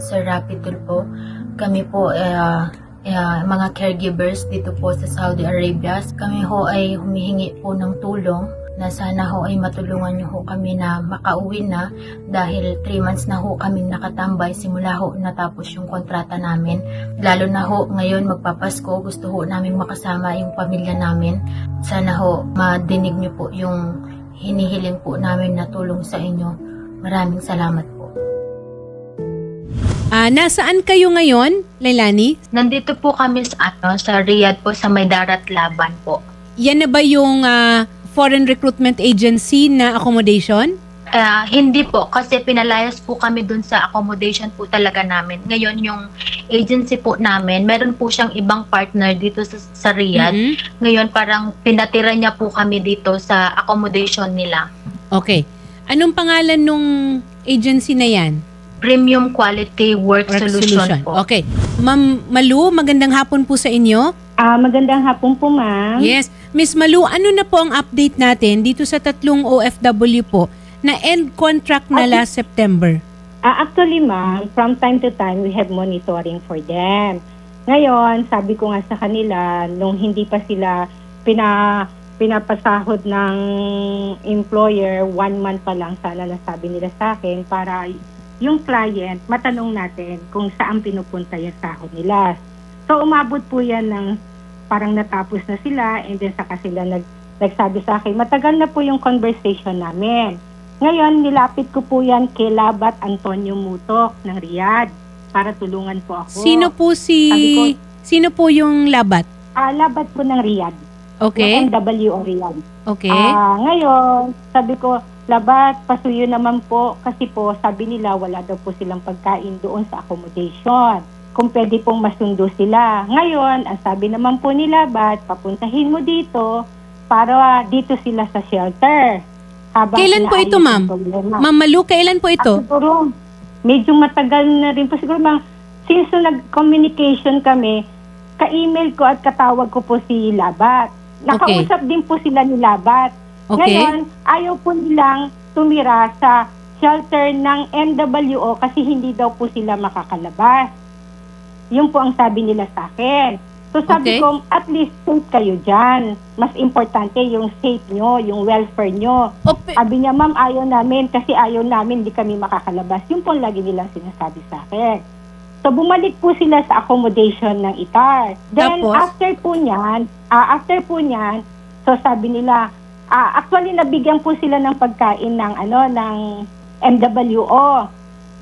Sir Rapid Tulpo. Kami po eh, ah, mga caregivers dito po sa Saudi Arabia. Kami ho ay humihingi po ng tulong na sana ho ay matulungan niyo ho kami na makauwi na dahil 3 months na ho kami nakatambay simula ho natapos yung kontrata namin. Lalo na ho ngayon magpapasko gusto ho namin makasama yung pamilya namin. Sana ho madinig niyo po yung hinihiling po namin na tulong sa inyo. Maraming salamat. Ah, nasaan kayo ngayon, Lailani? Nandito po kami sa ano sa Riyadh po sa May Darat Laban po. Yan na ba yung ah, foreign recruitment agency na accommodation? Ah, hindi po kasi pinalayas po kami dun sa accommodation po talaga namin. Ngayon yung agency po namin, meron po siyang ibang partner dito sa, sa Riyadh. Mhm. Ngayon parang pinatira niya po kami dito sa accommodation nila. Okay. Anong pangalan nung agency na yan? Premium Quality Work, Work Solution, po. Okay. Ma'am Malu, magandang hapon po sa inyo. Ah, magandang hapon po, ma'am. Yes. Miss Malu, ano na po ang update natin dito sa tatlong OFW po na end contract na Okay. last September? Ah, actually, ma'am, from time to time, we have monitoring for them. Ngayon, sabi ko nga sa kanila, nung hindi pa sila pina, pinapasahod ng employer, one month pa lang sana nasabi nila sa akin para yung client, matanong natin kung saan pinupunta yung sahod nila. So, umabot po yan ng parang natapos na sila and then saka sila nag, nagsabi sa akin, matagal na po yung conversation namin. Ngayon, nilapit ko po yan kay Labat Antonio Mutok ng Riyadh para tulungan po ako. Sino po si... Sabi Sino po yung labat? Ah, Labat po ng Riyadh. Okay. Ng MWO Riyadh. Okay. Ah, ngayon, sabi ko, Labat, pasuyo naman po kasi po sabi nila wala daw po silang pagkain doon sa accommodation. Kung pwede pong masundo sila. Ngayon, ang sabi naman po nila, Labat, papuntahin mo dito para dito sila sa shelter. Habang Kailan po ito, ma'am? Ma'am Malu, kailan po ito? siguro, medyo matagal na rin po. Siguro, ma'am, since nag-communication kami, ka-email ko at katawag ko po si Labat. Nakausap din po sila ni Labat. Okay. Ngayon, ayaw po nilang tumira sa shelter ng NWO kasi hindi daw po sila makakalabas. Yun po ang sabi nila sa akin. So sabi Okay. ko, at least safe kayo dyan. Mas importante yung safe nyo, yung welfare nyo. O, pe- Sabi niya, ma'am, ayaw namin kasi ayaw namin, di kami makakalabas. Yun po ang lagi nilang sinasabi sa akin. So, bumalik po sila sa accommodation ng ITAR. Then, Tapos? after po niyan, ah, after po niyan, so sabi nila, ah, actually, nabigyan po sila ng pagkain ng, ano, ng MWO.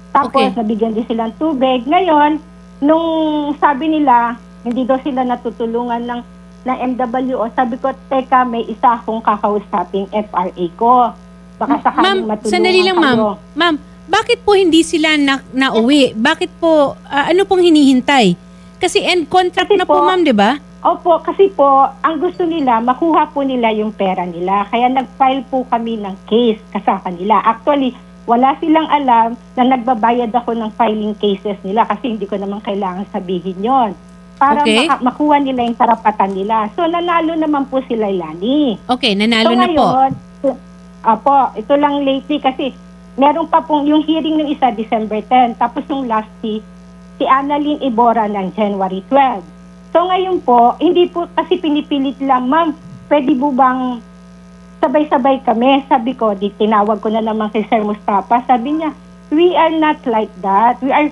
Tapos, Okay. nabigyan din silang tubig. Ngayon, nung sabi nila, hindi daw sila natutulungan ng ng MWO, sabi ko, teka, may isa akong kakausaping FRA ko. Baka sakaling ma'am, matulungan sandali lang ma'am. Ma'am, bakit po hindi sila na, nauwi? Bakit po, ah, ano pong hinihintay? Kasi end contract Kasi na po, po- ma'am, di ba? Opo, kasi po, ang gusto nila, makuha po nila yung pera nila. Kaya nag-file po kami ng case kasama nila. Actually, wala silang alam na nagbabayad ako ng filing cases nila kasi hindi ko naman kailangan sabihin yon para Okay. maka- makuha nila yung karapatan nila. So, nanalo naman po sila, Lani. Okay, nanalo so, na po. ngayon, so- Apo, ito lang lately kasi meron pa pong yung hearing ng isa December 10 tapos yung last si si Annalyn Ibora ng January 12. So ngayon po, hindi po kasi pinipilit lang, ma'am, pwede po bang sabay-sabay kami? Sabi ko, di tinawag ko na naman kay Sir Mustafa. Sabi niya, we are not like that. We are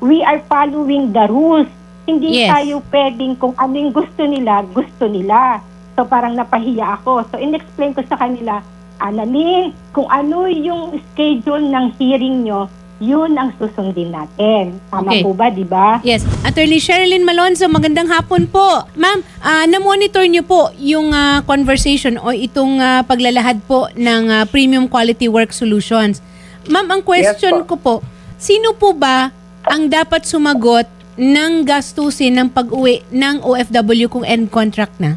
we are following the rules. Hindi Yes. tayo pwedeng kung ano yung gusto nila, gusto nila. So parang napahiya ako. So in-explain ko sa kanila, Annalyn, kung ano yung schedule ng hearing nyo, yun ang susundin natin. Tama Okay. po ba, di ba? Yes. Attorney Sherilyn Malonzo, magandang hapon po. Ma'am, ah, na-monitor niyo po yung ah, conversation o itong ah, paglalahad po ng ah, Premium Quality Work Solutions. Ma'am, ang question Yes ko po, sino po ba ang dapat sumagot ng gastusin ng pag-uwi ng OFW kung end contract na?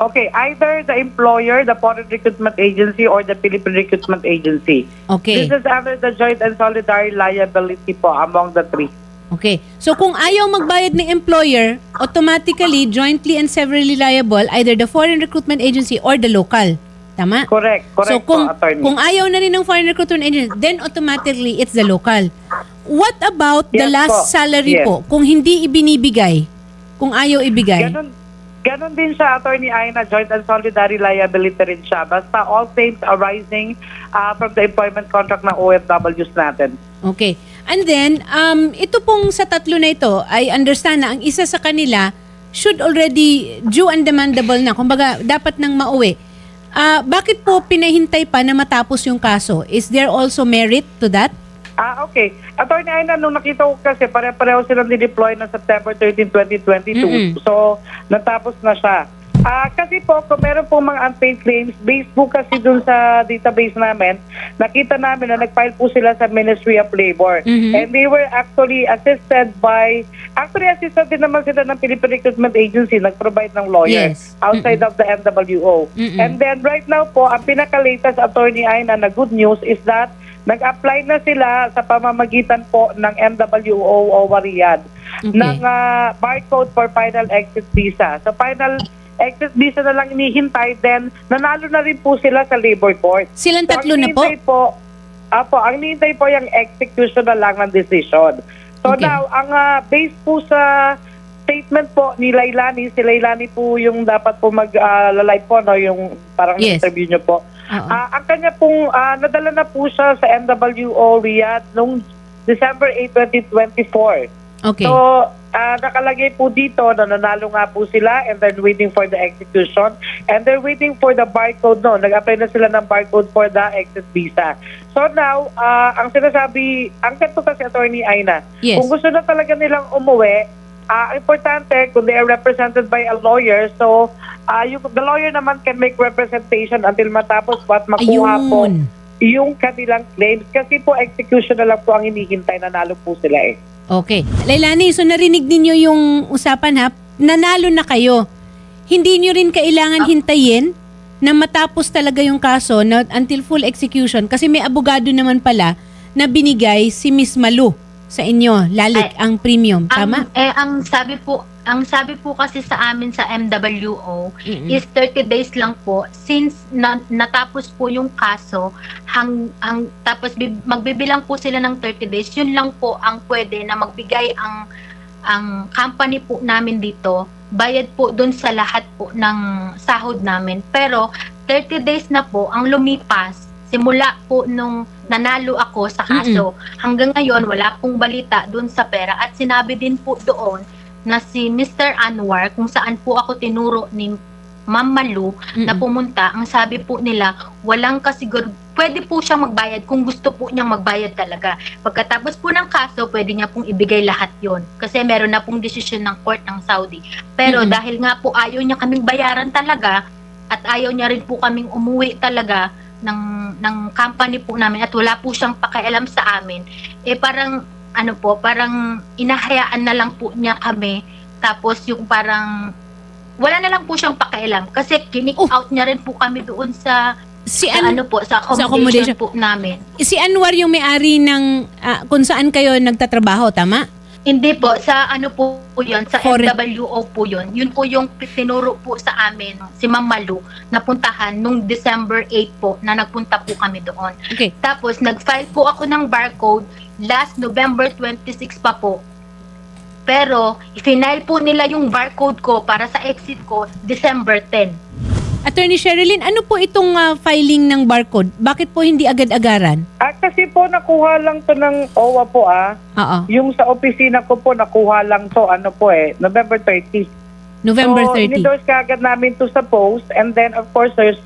Okay, either the employer, the foreign recruitment agency, or the Philippine recruitment agency. Okay. This is under the joint and solidary liability po among the three. Okay. So kung ayaw magbayad ng employer, automatically, jointly and severally liable either the foreign recruitment agency or the local. Tama? Correct, correct so kung po, attorney. kung ayaw na rin ng foreign recruitment agency, then automatically it's the local. what about the Yes last po. salary Yes. po? Kung hindi ibinibigay, kung ayaw ibigay. Ganon, ganon din siya, Attorney Aina, joint and solidary liability rin siya. Basta all claims arising uh, from the employment contract ng OFWs natin. Okay. And then, um, ito pong sa tatlo na ito, I understand na ang isa sa kanila should already due and demandable na. Kumbaga, dapat nang mauwi. Ah, bakit po pinahintay pa na matapos yung kaso? Is there also merit to that? Ah, okay. Attorney Aina, nung nakita ko kasi pare-pareho silang dideploy na September 13, 2022. Mm-mm. So, natapos na siya. Ah, kasi po, kung meron po mga unpaid claims, based po kasi dun sa database namin, nakita namin na nag-file po sila sa Ministry of Labor. Mhm. And they were actually assisted by, actually assisted din naman sila ng Philippine Recruitment Agency, nag-provide ng lawyer Yes. outside of the NWO. Mm-mm. And then right now po, ang pinaka-latest attorney ay na, na good news is that nag-apply na sila sa pamamagitan po ng MWO o Riyadh Okay. ng ah, barcode for final exit visa. So final exit visa na lang inihintay, then nanalo na rin po sila sa labor court. Silang So, tatlo na po? po. Apo, ang hinihintay po yung execution na lang ng decision. So Okay. now, ang ah, base po sa statement po ni Lailani, si Lailani po yung dapat po mag-live po, no, yung parang Yes. interview niyo po. Oo. Ah, ang kanya pong, ah, nadala na po siya sa NWO Riyadh noong December 8, 2024. Okay. So, ah, nakalagay po dito na nanalo nga po sila and then waiting for the execution and they're waiting for the barcode no. Nag-apply na sila ng barcode for the exit visa. So now, ah, ang sinasabi, ang kanto kasi attorney Aina, Yes. kung gusto na talaga nilang umuwi, ah, importante kung they are represented by a lawyer, so ah, yung, the lawyer naman can make representation until matapos po at makuha po Ayun. yung kanilang claims kasi po execution na lang po ang hinihintay, nanalo po sila eh. Okay. Leilani, so narinig ninyo yung usapan ha? Nanalo na kayo. Hindi nyo rin kailangan hintayin na matapos talaga yung kaso na until full execution kasi may abogado naman pala na binigay si Miss Malu sa inyo, lalik ang premium. Tama? Ang, eh, ang sabi po, ang sabi po kasi sa amin sa MWO Mm-mm. is 30 days lang po since na, natapos po yung kaso hang, hang tapos bib, magbibilang po sila ng 30 days yun lang po ang pwede na magbigay ang ang company po namin dito bayad po doon sa lahat po ng sahod namin pero 30 days na po ang lumipas simula po nung nanalo ako sa kaso hanggang ngayon wala pong balita doon sa pera at sinabi din po doon na si Mr. Anwar kung saan po ako tinuro ni Ma'am Malu na Mm-mm. pumunta, ang sabi po nila, walang kasigur, pwede po siyang magbayad kung gusto po niyang magbayad talaga. Pagkatapos po ng kaso, pwede niya pong ibigay lahat yon Kasi meron na pong desisyon ng court ng Saudi. Pero Mm-mm. dahil nga po ayaw niya kaming bayaran talaga, at ayaw niya rin po kaming umuwi talaga ng, ng company po namin at wala po siyang pakialam sa amin, eh parang ano po, parang inahayaan na lang po niya kami. Tapos yung parang wala na lang po siyang pakialam kasi kinik Oh. out niya rin po kami doon sa, Si, sa An- ano po sa accommodation. accommodation, po namin. si Anwar yung may-ari ng ah, kung saan kayo nagtatrabaho, tama? Hindi po sa ano po, po 'yon, sa Foreign- MWO po 'yon. Yun po yung tinuro po sa amin si Ma'am Malu napuntahan nung December 8 po na nagpunta po kami doon. Okay. Tapos nag-file po ako ng barcode last November 26 pa po. Pero i-file po nila yung barcode ko para sa exit ko December 10. Attorney Sherilyn, ano po itong ah, filing ng barcode? Bakit po hindi agad-agaran? Ah, kasi po nakuha lang to ng OWA po ah. Oo. Yung sa opisina ko po nakuha lang to ano po eh, November 30. November so, 30. inendorse kaagad namin to sa post and then of course there's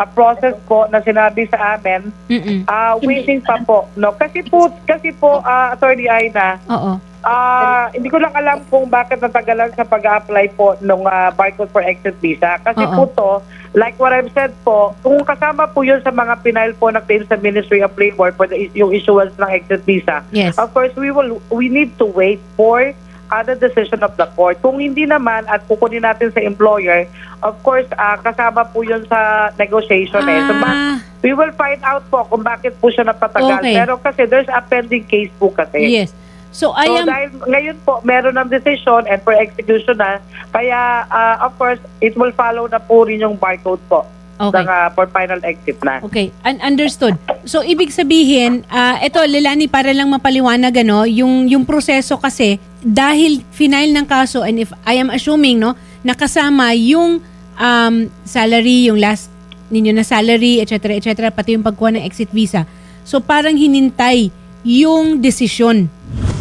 a process po na sinabi sa amin Mm-mm. ah waiting pa po no kasi po kasi po ah, attorney Aina Oo. Ah hindi ko lang alam kung bakit natagalan sa pag-apply po ng barcode for exit visa kasi Oo. po to like what I've said po kung kasama po yun sa mga pinail po na claim sa Ministry of Labor for the yung issuance ng exit visa Yes. Of course, we will we need to wait for other decision of the court. Kung hindi naman at kukunin natin sa employer, of course, ah, kasama po yun sa negotiation eh. So, ba- Ah, we will find out po kung bakit po siya napatagal. Okay. Pero kasi there's a pending case po kasi. yes. So, I So am... dahil ngayon po meron ng decision and for execution na, kaya ah, of course, it will follow na po rin yung barcode po Okay. ng, ah, for final exit na. Okay, un- understood. So ibig sabihin, ah ito Lelani para lang mapaliwanag ano, yung yung proseso kasi dahil final ng kaso and if I am assuming no, nakasama yung um, salary, yung last ninyo na salary, etc. etc. pati yung pagkuha ng exit visa. So parang hinintay yung desisyon.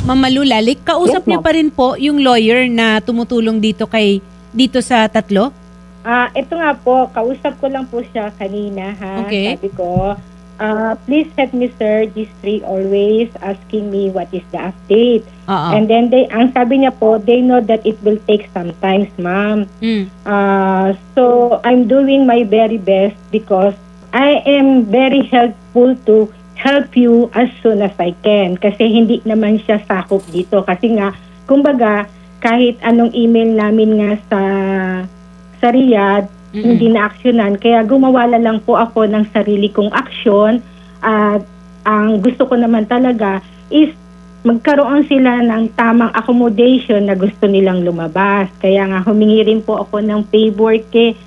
Mamalu Lalik, kausap Yes, niyo ma'am. pa rin po yung lawyer na tumutulong dito kay dito sa tatlo? Ah, ito nga po, kausap ko lang po siya kanina ha. Okay. Sabi ko, ah, please help me sir, these three always asking me what is the update. Oo. And then they, ang sabi niya po, they know that it will take some times, ma'am. Mm. Uh, so I'm doing my very best because I am very helpful to help you as soon as I can. Kasi hindi naman siya sakop dito. Kasi nga kumbaga kahit anong email namin nga sa sa Riyadh Mm-mm. hindi na aksyonan. Kaya gumawa na lang po ako ng sarili kong aksyon. At ang gusto ko naman talaga is magkaroon sila ng tamang accommodation na gusto nilang lumabas. Kaya nga humingi rin po ako ng favor kay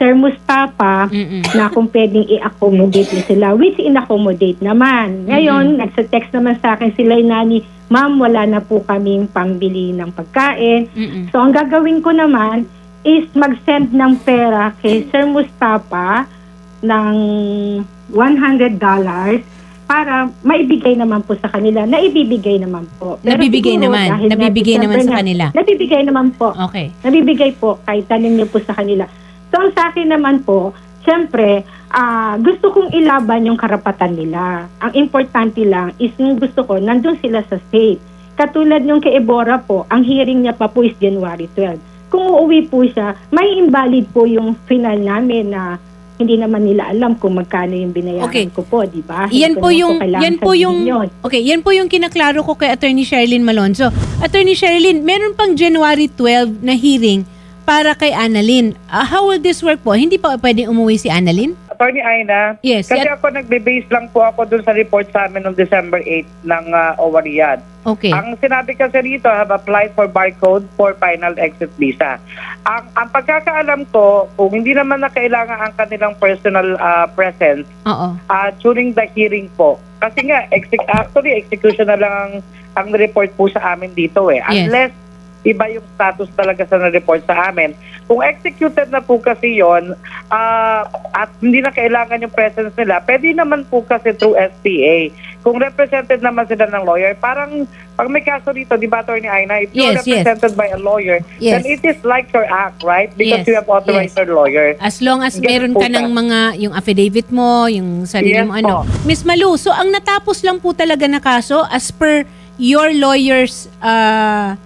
Sir Mustafa Mm-mm. na kung pwedeng i-accommodate niya sila, which in-accommodate naman. Ngayon, nagsa-text naman sa akin sila nani, ma'am, wala na po kaming pambili ng pagkain. Mm-mm. So, ang gagawin ko naman is mag-send ng pera kay Sir Mustafa ng $100 para maibigay naman po sa kanila. Naibibigay naman po. Pero Nabibigay siguro, naman. Nabibigay naman sa kanila. Nabibigay naman po. Okay. Nabibigay po kahit tanong niyo po sa kanila. So, sa akin naman po, syempre, ah, gusto kong ilaban yung karapatan nila. Ang importante lang is yung gusto ko, nandun sila sa state. Katulad nung kay Ebora po, ang hearing niya pa po is January 12. Kung uuwi po siya, may invalid po yung final namin na hindi naman nila alam kung magkano yung binayaran Okay. ko po, di ba? Yan po yung kailangan yan po yung yun. Okay, yan po yung kinaklaro ko kay Attorney Sherilyn Malonzo. Attorney Sherilyn, meron pang January 12 na hearing para kay Annalyn. Ah, how will this work po? Hindi pa pwedeng umuwi si Annalyn? Attorney Aina, Yes, kasi yan- ako nagbe-base lang po ako dun sa report sa amin noong December 8 ng uh, OWA Riyadh. Okay. Ang sinabi kasi rito, have applied for barcode for final exit visa. Ang, ang pagkakaalam ko, kung hindi naman na kailangan ang kanilang personal uh, presence Oo. uh, during the hearing po. Kasi nga, exec- actually, execution na lang ang, ang report po sa amin dito eh. Yes. Unless iba yung status talaga sa na-report sa amin. Kung executed na po kasi yon ah, at hindi na kailangan yung presence nila, pwede naman po kasi through SPA. Kung represented naman sila ng lawyer, parang pag may kaso dito, di ba, Attorney Aina, if you're Yes, yes. represented by a lawyer, Yes. then it is like your act, right? Because Yes, you have authorized yes. your lawyer. As long as meron ka ng mga, yung affidavit mo, yung sarili Yes mo ano. po. Miss Malu, so ang natapos lang po talaga na kaso as per your lawyer's uh,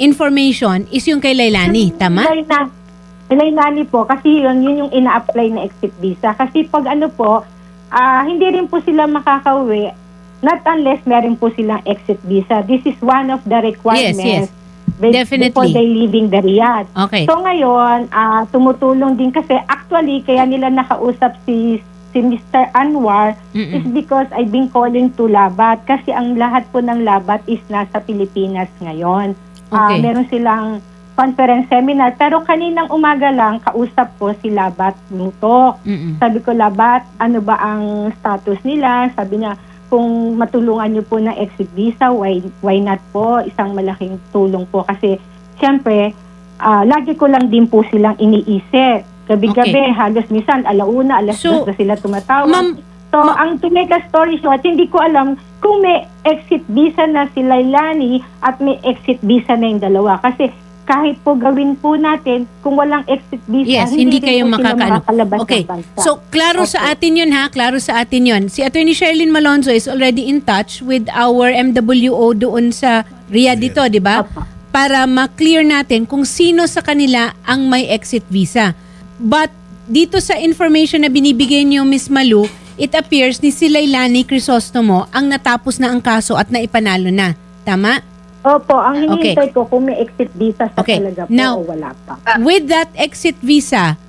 information is yung kay Lailani, tama? Kay Nani po, kasi yun, yun yung ina-apply na exit visa. Kasi pag ano po, ah, hindi rin po sila makakauwi not unless meron po silang exit visa. This is one of the requirements Yes, yes. Definitely. before they leaving the Riyadh. Okay. So ngayon, ah, tumutulong din kasi actually kaya nila nakausap si si Mr. Anwar Mm-mm. is because I've been calling to Labat kasi ang lahat po ng Labat is nasa Pilipinas ngayon. Ah, Okay. meron silang conference seminar pero kaninang umaga lang kausap ko si Labat Mutok. Mm-mm. Sabi ko, Labat, ano ba ang status nila? Sabi niya, kung matulungan niyo po ng exit visa, why, why not po? Isang malaking tulong po. Kasi, siyempre, ah, lagi ko lang din po silang iniisip. Gabi-gabi, halos minsan, alauna, alas So, dos na sila tumatawag. Ma'am, so, ma- ang to make a story short, hindi ko alam kung may exit visa na si Lailani at may exit visa na yung dalawa. Kasi, kahit po gawin po natin, kung walang exit visa, Yes, hindi, rin kayo po sila makakaano. makakalabas Okay. ng bansa. So, klaro sa atin yun ha. Klaro sa atin yun. Si Attorney Sherilyn Malonzo is already in touch with our MWO doon sa Riyadh dito, di ba? Opo. Para ma-clear natin kung sino sa kanila ang may exit visa. But dito sa information na binibigay niyo Miss Malu, it appears ni si Lailani Crisostomo ang natapos na ang kaso at naipanalo na. Tama? Opo, ang Okay. hinihintay ko kung may exit visa sa Okay. talaga po Now- o wala pa. With that exit visa,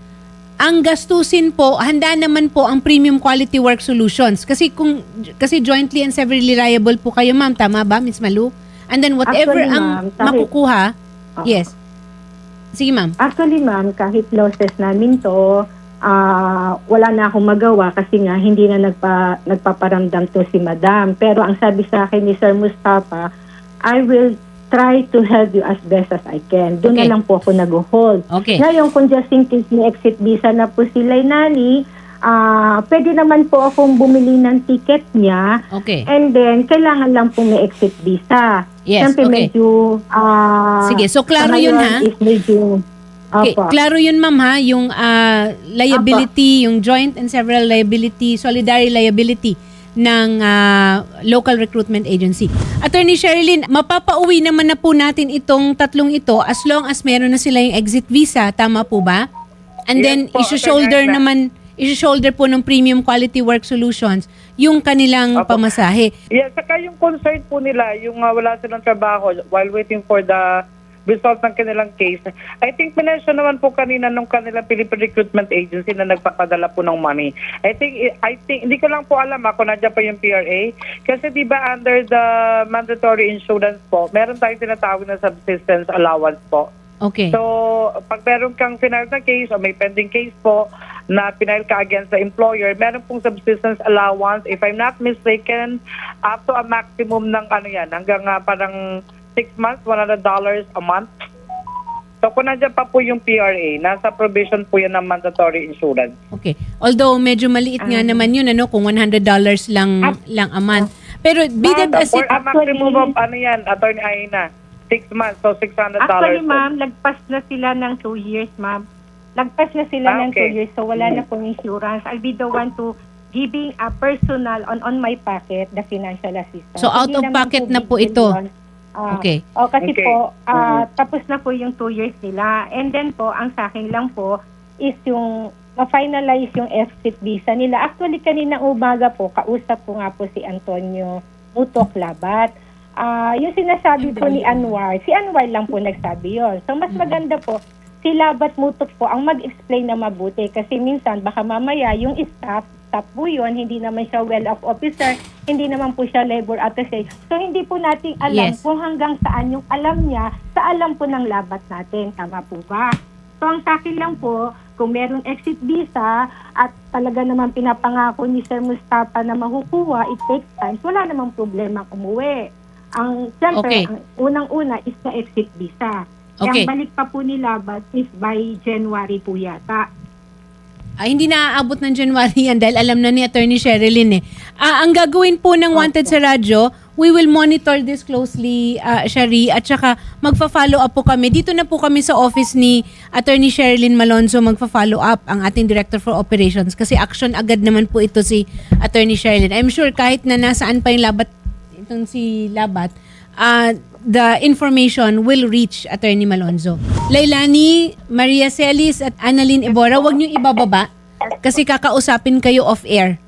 ang gastusin po, handa naman po ang Premium Quality Work Solutions. Kasi kung kasi jointly and severally liable po kayo, ma'am. Tama ba, Miss Malu? And then whatever Actually, ang kahit- makukuha, Oo. yes. Sige, ma'am. Actually, ma'am, kahit losses namin to, ah, wala na akong magawa kasi nga hindi na nagpa, nagpaparamdam to si madam. Pero ang sabi sa akin ni Sir Mustafa, I will try to help you as best as I can. Doon Okay. na lang po ako nag-hold. Okay. Ngayon, kung just in case may exit visa na po si Lainani, ah pwede naman po akong bumili ng ticket niya Okay. and then kailangan lang po may exit visa. Yes, Siyempre okay. medyo... ah, Sige, so klaro yun, ha? Is medyo, Okay, Opo. klaro yun ma'am ha, yung ah, liability, yung joint and several liability, solidary liability ng ah, local recruitment agency. Attorney Sherilyn, mapapauwi naman na po natin itong tatlong ito as long as meron na sila yung exit visa, tama po ba? And Yes then po, isi-shoulder Attorney Aina. naman isi-shoulder po ng Premium Quality Work Solutions yung kanilang Apo. pamasahe. Yeah, saka yung concern po nila, yung uh, wala silang trabaho while waiting for the result ng kanilang case. I think minention naman po kanina nung kanilang Philippine Recruitment Agency na nagpapadala po ng money. I think, I think, hindi ko lang po alam ako nandiyan pa yung PRA. Kasi di ba under the mandatory insurance po, meron tayong tinatawag na subsistence allowance po. Okay. So, pag meron kang final na case o may pending case po na pinail ka against the employer, meron pong subsistence allowance, if I'm not mistaken, up to a maximum ng ano yan, hanggang ah, parang 6 months, $100 a month. So, kung nandiyan pa po yung PRA, nasa provision po yan ng mandatory insurance. Okay. Although medyo maliit nga naman yun ano kung $100 lang Ah. lang a month. Pero be that as For it maximum of ano yan, attorney Aina, 6 months, so $600. Actually, po. ma'am, lagpas na sila ng two years, ma'am. Lagpas na sila Ah, ng two okay. years, so wala na pong insurance. I'll be the one to giving a personal on on my pocket the financial assistance. So, out Hindi of naman pocket na po big ito? yun. Ah, Okay. O kasi Okay. po, ah, tapos na po yung two years nila. And then po, ang sa akin lang po is yung ma-finalize yung exit visa nila. Actually, kanina umaga po, kausap ko nga po si Antonio Mutok Labat. Ah, yung sinasabi po ni Anwar, si Anwar lang po nagsabi yon. So, mas maganda po, si Labat Mutok po ang mag-explain na mabuti kasi minsan baka mamaya yung staff, staff po yun, hindi naman siya well-off officer, hindi naman po siya labor attaché. So, hindi po natin alam Yes. kung hanggang saan yung alam niya sa alam po ng labat natin. Tama po ba? So, ang sa akin lang po, kung meron exit visa at talaga naman pinapangako ni Sir Mustafa na makukuha, it takes time. Wala namang problema umuwi. Ang, Okay. siyempre, ang unang-una is the exit visa. Okay. Ang balik pa po ni Labat is by January po yata. Ah, hindi na aabot ng January yan dahil alam na ni Attorney Sherilyn eh. Ah, ang gagawin po ng Wanted sa radyo, we will monitor this closely, ah, Shari, at saka magfa-follow up po kami. Dito na po kami sa office ni Attorney Sherilyn Malonzo magfa-follow up ang ating Director for Operations kasi action agad naman po ito si Attorney Sherilyn. I'm sure kahit na nasaan pa yung labat, itong si Labat, ah, the information will reach Attorney Malonzo. Lailani, Maria Celis at Annalyn Ibora, huwag niyong ibababa kasi kakausapin kayo off-air.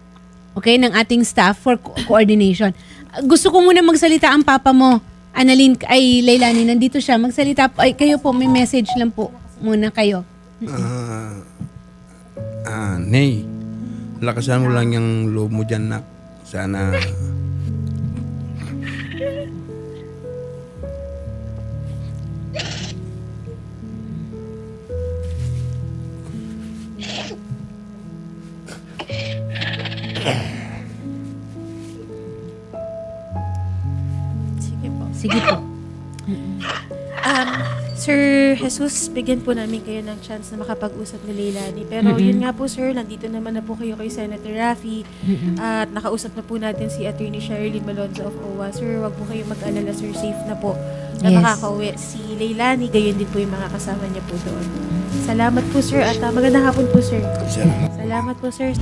Okay, ng ating staff for co- coordination. Ah, Gusto ko muna magsalita ang papa mo. Annalyn, ay Lailani, nandito siya. Magsalita po. Ay, kayo po, may message lang po muna kayo. Ah, ah, Nay, lakasan mo lang yung loob mo dyan, nak. Sana, Jesus, bigyan po namin kayo ng chance na makapag-usap ni Leilani. Pero yun nga po sir, nandito naman na po kayo kay Senator Raffy at nakausap na po natin si Attorney Sherilyn Malonzo of OWA. Sir, wag po kayo mag-alala sir, safe na po na Yes. makakauwi si Leilani. Gayon din po yung mga kasama niya po doon. Salamat po sir at uh, magandang hapon po sir. Salamat po sir.